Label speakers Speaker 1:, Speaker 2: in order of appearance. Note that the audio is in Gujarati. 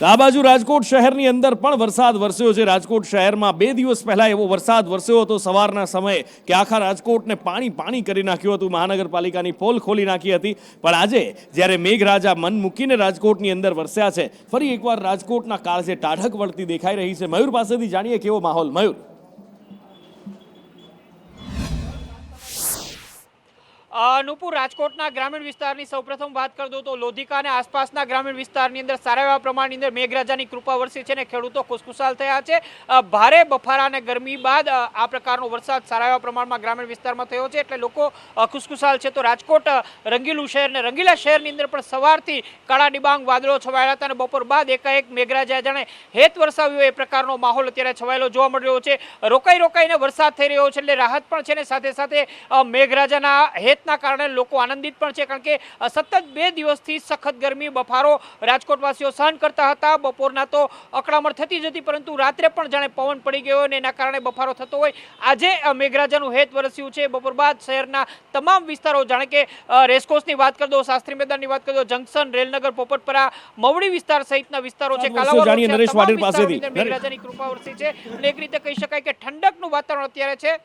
Speaker 1: આ બાજુ રાજકોટ શહેરની અંદર પણ વરસાદ વરસ્યો છે. રાજકોટ શહેરમાં બે દિવસ પહેલા એવો વરસાદ વરસ્યો હતો. સવારના સમયે કે આખા રાજકોટને પાણી પાણી કરી નાખ્યું હતું. મહાનગરપાલિકાની પોલ ખોલી નાખી હતી. પણ આજે જ્યારે મેઘરાજા મન મૂકીને રાજકોટની અંદર વરસ્યા છે, ફરી એકવાર રાજકોટના કાળજે ટાઢક વળતી દેખાઈ રહી છે. મયુર પાસેથી જાણીએ કેવો માહોલ? મયુર.
Speaker 2: નુપુર રાજકોટના ગ્રામીણ વિસ્તારની સૌપ્રથમ વાત કરી દઉં તો લોધિકા અને આસપાસના ગ્રામીણ વિસ્તારની અંદર સારા એવા પ્રમાણની અંદર મેઘરાજાની કૃપા વરસી છે અને ખેડૂતો ખુશખુશાલ થયા છે. ભારે બફારા અને ગરમી બાદ આ પ્રકારનો વરસાદ સારા એવા પ્રમાણમાં ગ્રામીણ વિસ્તારમાં થયો છે એટલે લોકો ખુશખુશાલ છે. તો રાજકોટ રંગીલું શહેર ને રંગીલા શહેરની અંદર પણ સવારથી કાળા ડિબાંગ વાદળો છવાયેલા હતા અને બપોર બાદ એકાએક મેઘરાજા જાણે હેત વરસાવ્યો એ પ્રકારનો માહોલ અત્યારે છવાયેલો જોવા મળી રહ્યો છે. રોકાઈ રોકાઈને વરસાદ થઈ રહ્યો છે એટલે રાહત પણ છે ને સાથે સાથે મેઘરાજાના મેઘરાજાના હેતના કારણે લોકો આનંદિત પણ છે કારણ કે સતત બે દિવસથી સખત ગરમી બફારો રાજકોટવાસીઓ સહન કરતા હતા. બપોરના તો અકળામણ થતી જ હતી પરંતુ રાત્રે પણ જાણે પવન પડી ગયો અને એના કારણે બફારો થતો હોય. આજે મેઘરાજાનું હેત વરસ્યું છે. બપોર બાદ શહેરના તમામ વિસ્તારો જાણે કે રેસકોર્સની વાત કરી દો શાસ્ત્રી મેદાનની વાત કરી દો જંકશન રેલનગર પોપટપરા મવડી વિસ્તાર સહિતના વિસ્તારો છે. કાલાવડ મેઘરાજાની કૃપા વરસી છે. અને એક રીતે કહી શકાય કે ઠંડકનું વાતાવરણ અત્યારે છે.